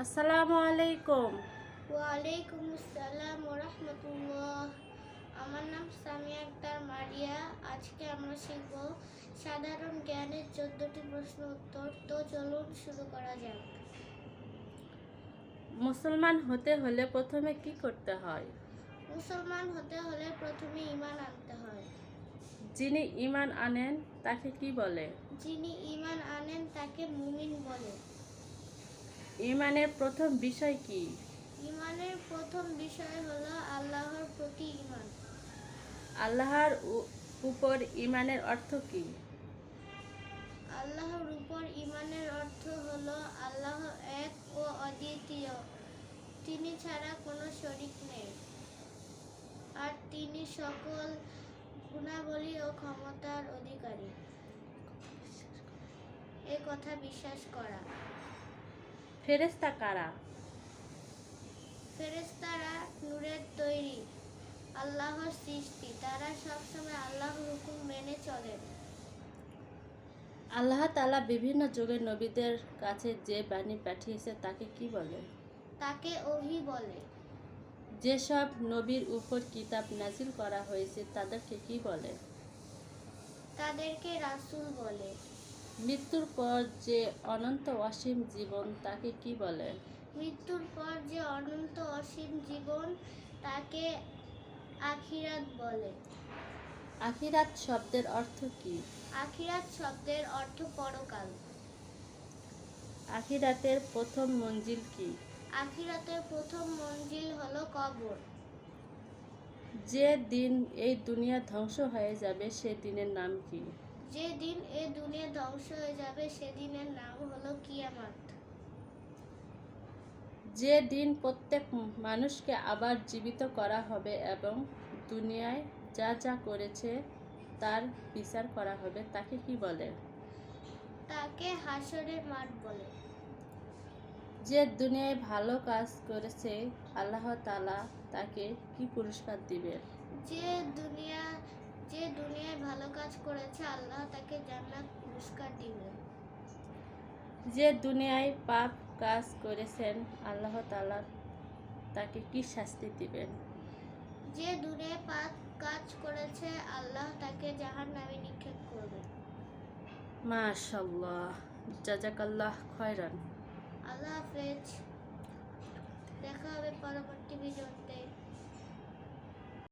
আসসালামু আলাইকুম। ওয়ালাইকুম আসসালাম রহমতুল্লাহ আমার নাম সামিয়া আক্তার মারিয়া। আজকে আমরা শিখব সাধারণ জ্ঞানের চোদ্দটি প্রশ্ন উত্তর। তো চলুন শুরু করা যাক। মুসলমান হতে হলে প্রথমে কি করতে হয়? মুসলমান হতে হলে প্রথমে ঈমান আনতে হয়। যিনি ঈমান আনেন তাকে কি বলে? যিনি ঈমান আনেন তাকে মুমিন বলে। ঈমানের প্রথম বিষয় কি? ঈমানের প্রথম বিষয় হলো আল্লাহর প্রতি ঈমান। আল্লাহর উপর ঈমানের অর্থ কি? আল্লাহর উপর ঈমানের অর্থ হলো আল্লাহ এক ও অদ্বিতীয়। তিনি ছাড়া কোনো শরিক নেই। আর তিনি সকল গুণাবলী ও ক্ষমতার অধিকারী। এ কথা বিশ্বাস করা। ফেরেশতা কারা? ফেরেশতারা নূরের তৈরি আল্লাহর সৃষ্টি। তারা সবসময় আল্লাহর হুকুম মেনে চলেন আল্লাহ তাআলা বিভিন্ন যুগের নবীদের কাছে যে বাণী পাঠিয়েছে তাকে কি বলে? তাকে ওহি বলে। যেসব নবীর উপর কিতাব নাজিল করা হয়েছে তাদেরকে কি বলে? তাদেরকে রাসূল বলে। মৃত্যুর পর যে অনন্ত অসীম জীবন তাকে কি বলে? মৃত্যুর পর যে অনন্ত অসীম জীবন তাকে আখিরাত বলে। আখিরাত শব্দের অর্থ কি? আখিরাত শব্দের অর্থ পরকাল। আখিরাতের প্রথম মঞ্জিল কি? আখিরাতের প্রথম মঞ্জিল হলো কবর। যে দিন এই দুনিয়া ধ্বংস হয়ে যাবে সে দিনের নাম কি? যে দিন এ দুনিয়া ধ্বংস হয়ে যাবে সেদিনের নাম হলো কিয়ামাত। যে দিন প্রত্যেক মানুষকে আবার জীবিত করা হবে এবং দুনিয়ায় যা যা করেছে তার বিচার করা হবে তাকে কি বলে? তাকে হাসরের মাঠ বলে। যে দুনিয়ায় ভালো কাজ করেছে আল্লাহ তালা তাকে কি পুরস্কার দিবেন যে দুনিয়া যে দুনিয়ায় ভালো কাজ করেছে আল্লাহ তাকে জান্নাত পুরস্কার দিবেন যে দুনিয়ায় পাপ কাজ করেছেন আল্লাহ তাআলা তাকে কি শাস্তি দিবেন? যে দুনিয়ায় পাপ কাজ করেছে আল্লাহ তাকে জাহান নামে নিক্ষেপ করবে। মাশাল্লাহ জাজাকাল্লাহ খয়রান। আল্লাহ হাফেজ।